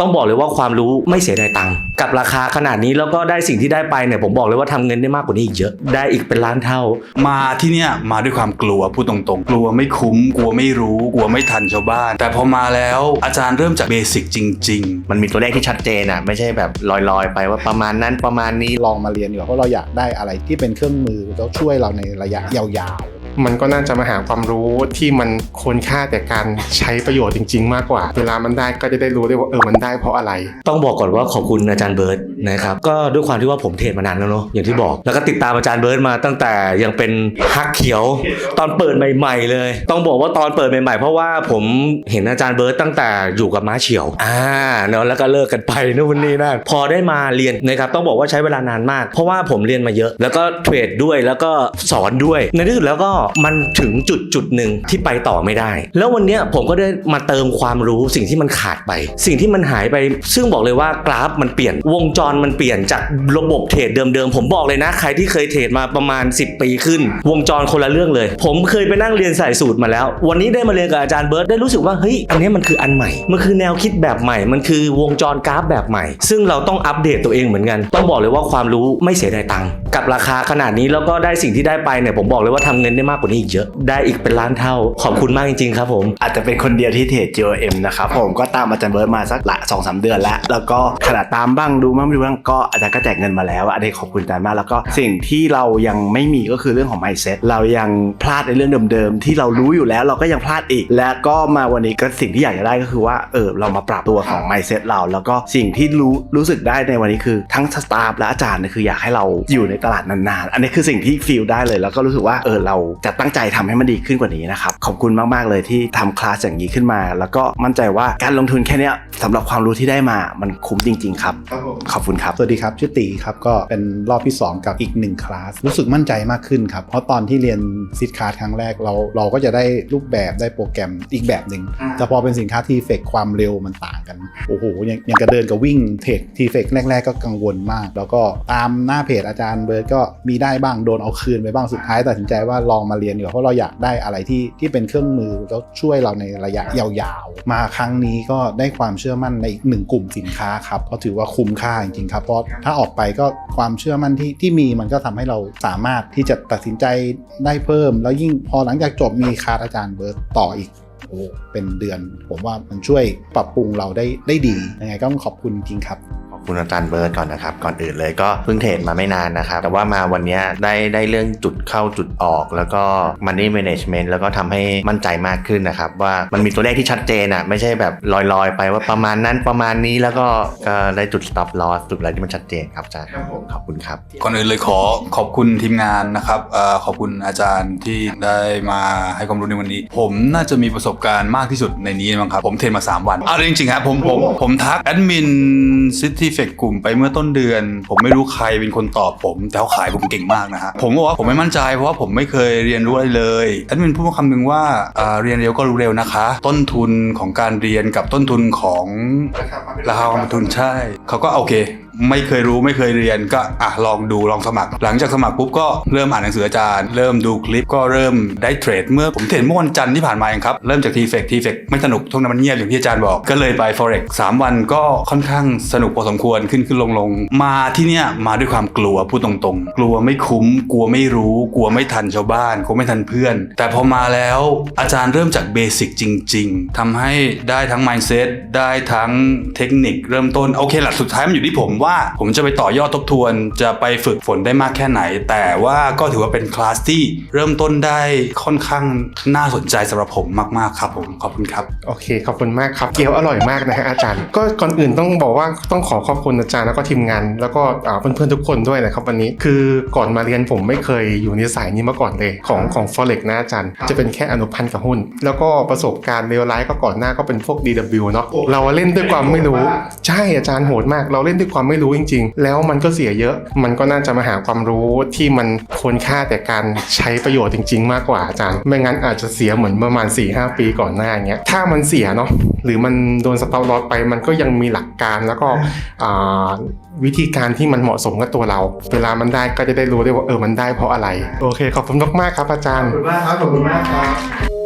ต้องบอกเลยว่าความรู้ไม่เสียดายตังค์กับราคาขนาดนี้แล้วก็ได้สิ่งที่ได้ไปเนี่ยผมบอกเลยว่าทำเงินได้มากกว่านี้อีกเยอะ ได้อีกเป็นล้านเท่า มาที่เนี่ยมาด้วยความกลัวพูดตรงๆ กลัวไม่คุ้มกลัวไม่รู้กลัวไม่ทันชาวบ้าน แต่พอมาแล้วอาจารย์เริ่มจากเบสิกจริง มันมีตัวเลขที่ชัดเจนอะไม่ใช่แบบลอยๆ ไปว่าประมาณนั้นประมาณนี้ ลองมาเรียนดีกว่าเพราะเราอยากได้อะไรที่เป็นเครื่องมือแล้วช่วยเราในระยะยาว มันก็น่าจะมาหาความรู้ที่มันควรค่าแต่การใช้ประโยชน์จริง ๆ มากกว่า เวลามันได้ก็จะได้รู้ได้ว่าเออมันได้เพราะอะไร ต้องบอกก่อนว่าขอบคุณอาจารย์เบิร์ต นะครับก็ด้วยความที่ว่าผมเทรดมานานแล้วเนาะอย่างที่บอกแล้วก็ติดตามอาจารย์เบิร์ตมาตั้งแต่ยังเป็นฮักเขียว ตอนเปิดใหม่ ๆ เลย ต้องบอกว่าตอนเปิดใหม่ๆ เพราะว่าผมเห็นอาจารย์เบิร์ตตั้งแต่อยู่กับม้าเฉียวอ่าเนาะแล้วก็เลิกกันไปนู่นนี่นั่นพอได้มาเรียนนะครับต้องบอกว่าใช้เวลานานมาก เพราะว่าผมเรียนมาเยอะ แล้วก็เทรดด้วยแล้วก็สอนด้วย ในที่สุดแล้วก็มันถึงจุดจุดหนึ่งที่ไปต่อไม่ได้ แล้ววันนี้ผมก็ได้มาเติมความรู้สิ่งที่มันขาดไป สิ่งที่มันหายไป ซึ่งบอกเลยว่ากราฟมันเปลี่ยนวงจรมันเปลี่ยนจากระบบเทรดเดิมๆ ผมบอกเลยนะ ใครที่เคยเทรดมาประมาณ 10 ปีขึ้น วงจรคนละเรื่องเลย ผมเคยไปนั่งเรียนสายสูตรมาแล้ว วันนี้ได้มาเรียนกับอาจารย์เบิร์ตได้รู้สึกว่าเฮ้ยอันนี้มันคืออันใหม่ มันคือแนวคิดแบบใหม่ มันคือวงจรกราฟแบบใหม่ ซึ่งเราต้องอัปเดตตัวเองเหมือนกัน ต้องบอกเลยว่าความรู้ไม่เสียดายตังค์กับราคาขนาดนี้แล้วก็ได้สิ่งที่ได้ไปเนี่ยผมบอกเลยว่าทำเงินได้มากกว่านี้อีกเยอะได้อีกเป็นล้านเท่า ขอบคุณมากจริงๆครับผมอาจจะเป็นคนเดียวที่เทรด GOM นะครับผมก็ตามอาจารย์เบิร์ดมาสักละสองสาเดือนแล้วแล้วก็ขนาดตามบ้างดูบ้างไม่ดูบ้างก็อาจารย์ก็แจกเงินมาแล้วอันนี้ขอบคุณอาจารย์มากแล้วก็สิ่งที่เรายังไม่มีก็คือเรื่องของ mindset เรายังพลาดในเรื่องเดิมๆที่เรารู้อยู่แล้วเราก็ยังพลาดอีก และก็มาวันนี้ก็สิ่งที่อยากจะได้ก็คือว่าเออเรามาปรับตัวของ mindset เรา แล้วก็สิ่งที่รู้รู้สึกได้ในวันนี้คือทั้งสตาฟและอาจารย์เนี่ยคืออยากให้เราอยู่ในตลาดนานๆ อันนี้คือสิ่งที่ฟีลได้เลยแล้วก็รู้สึกว่าเออเราจะตั้งใจทำให้มันดีขึ้นกว่านี้นะครับขอบคุณมากๆเลยที่ทำคลาสอย่างนี้ขึ้นมา แล้วก็มั่นใจว่าการลงทุนแค่เนี้ยสำหรับความรู้ที่ได้มามันคุ้มจริง ๆ ครับขอบคุณครับๆสวัสดีครับ ชื่อตีครับก็เป็นรอบที่ 2 กับอีก 1 คลาส รู้สึกมั่นใจมากขึ้นครับ เพราะตอนที่เรียนซิดคลาสครั้งแรกเราเราก็จะได้รูปแบบได้โปรแกรมอีกแบบหนึ่งแต่พอเป็นสินค้าทีเฟกความเร็วมันต่าง กัน โอ้โหยังยังกระเดินกับวิ่งเทรดทีเฟกแรก ๆ ก็กังวลมาก แล้วก็ตามหน้าเพจอาจารย์เบิร์ดก็มีได้บ้างโดนเอาคืนไปบ้างสุดท้ายตัดสินใจว่าลองมาเรียนดีกว่าเพราะเราอยากได้อะไรที่ที่เป็นเครื่องมือแล้วช่วยเราในระยะยาวๆ มาครั้งนี้ก็ได้ความเชื่อมั่นในอีกหนึ่งกลุ่มสินค้าครับก็ถือว่าคุ้มค่าจริงๆครับเพราะถ้าออกไปก็ความเชื่อมั่นที่ที่มีมันก็ทำให้เราสามารถที่จะตัดสินใจได้เพิ่ม แล้วยิ่งพอหลังจากจบมีคาอาจารย์เบิร์ตต่ออีก โอ้เป็นเดือน ผมว่ามันช่วยปรับปรุงเราได้ได้ดียังไงก็ต้องขอบคุณจริงครับขอบ คุณอาจารย์เบิร์ดก่อนนะครับ ก่อนอื่นเลยก็เพิ่งเทรดมาไม่นานนะครับ แต่ว่ามาวันเนี้ยได้ได้เรื่องจุดเข้าจุดออก แล้วก็ money management แล้วก็ทำให้มั่นใจมากขึ้นนะครับ ว่ามันมีตัวเลขที่ชัดเจนอะไม่ใช่แบบลอยๆ ไปว่าประมาณนั้นประมาณนี้แล้วก็ก็ได้จุด stop loss จุดอะไรที่มันชัดเจนครับอาจารย์ขอบคุณครับก่อนอื่นเลยขอขอบคุณทีมงานนะครับเอ่อขอบคุณอาจารย์ที่ได้มาให้ความรู้ในวันนี้ ผมน่าจะมีประสบการณ์มากที่สุดในนี้มั้งครับผมเทรนมา 3 วันเอาจริงๆครับผมผมผมทักแอดมินซิตี้เฟกกลุ่มไปเมื่อต้นเดือน ผมไม่รู้ใครเป็นคนตอบผม แต่เขาขายผมเก่งมากนะฮะผมบอกว่าผมไม่มั่นใจเพราะว่าผมไม่เคยเรียนรู้อะไรเลยแอดมินพูดมาคำหนึ่งว่าอ่าเรียนเร็วก็รู้เร็วนะคะ ต้นทุนของการเรียนกับต้นทุนของราคาความทุนใช่เขาก็โอเค ไม่เคยรู้ไม่เคยเรียนก็อะลองดูลองสมัคร หลังจากสมัครปุ๊บก็เริ่มอ่านหนังสืออาจารย์ เริ่มดูคลิปก็เริ่มได้เทรดเมื่อผมเทรดเมื่อวันจันทร์ที่ผ่านมาเองครับเริ่มจากทีเฟกทีเฟกไม่สนุกช่วงนั้นมันเงียบอย่างที่อาจารย์บอกก็เลยไป forex 3 วันก็ค่อนข้างสนุกพอสมควรขึ้นขึ้นลงลงมาที่เนี่ยมาด้วยความกลัวพูดตรงๆ กลัวไม่คุ้ม กลัวไม่รู้ กลัวไม่ทันชาวบ้านกลัวไม่ทันเพื่อน แต่พอมาแล้วอาจารย์เริ่มจากเบสิกจริง ๆทำให้ได้ทั้ง mindset ได้ทั้งเทคนิคเริ่มต้นโอเคหลักสุดท้ายมันอยู่ที่ผมว่าผมจะไปต่อยอดทบทวน จะไปฝึกฝนได้มากแค่ไหน แต่ว่าก็ถือว่าเป็นคลาสที่เริ่มต้นได้ค่อนข้างน่าสนใจสำหรับผมมากๆครับผมขอบคุณครับโอเคขอบคุณมากครับเกี๊ยวอร่อยมากนะฮะอาจารย์ ก็ก่อนอื่นต้องบอกว่าต้องขอขอบคุณอาจารย์แล้วก็ทีมงาน แล้วก็อ่าเพื่อนๆทุกคนด้วยนะครับวันนี้คือก่อนมาเรียนผมไม่เคยอยู่ในสายนี้มาก่อนเลยของของ forex นะอาจารย์ จะเป็นแค่อนุพันธ์กับหุ้น แล้วก็ประสบการณ์เลวร้ายก็ก่อนหน้าก็เป็นพวก DW เนาะเราเล่นด้วยความไม่รู้ใช่อาจารย์โหดมาก เราเล่นด้วยความไไม่รู้จริง ๆ แล้วมันก็เสียเยอะ มันก็น่าจะมาหาความรู้ที่มันควรค่าแต่การใช้ประโยชน์จริง ๆ มากกว่าอาจารย์ ไม่งั้นอาจจะเสียเหมือนประมาณ 4-5 ปีก่อนหน้าอย่างเงี้ย ถ้ามันเสียเนาะ หรือมันโดนสต็อปลอสไปมันก็ยังมีหลักการแล้วก็วิธีการที่มันเหมาะสมกับตัวเรา เวลามันได้ก็จะได้รู้ได้ว่าเออมันได้เพราะอะไร โอเคขอบคุณมากๆครับอาจารย์ ขอบคุณมากครับ ขอบคุณมากครับ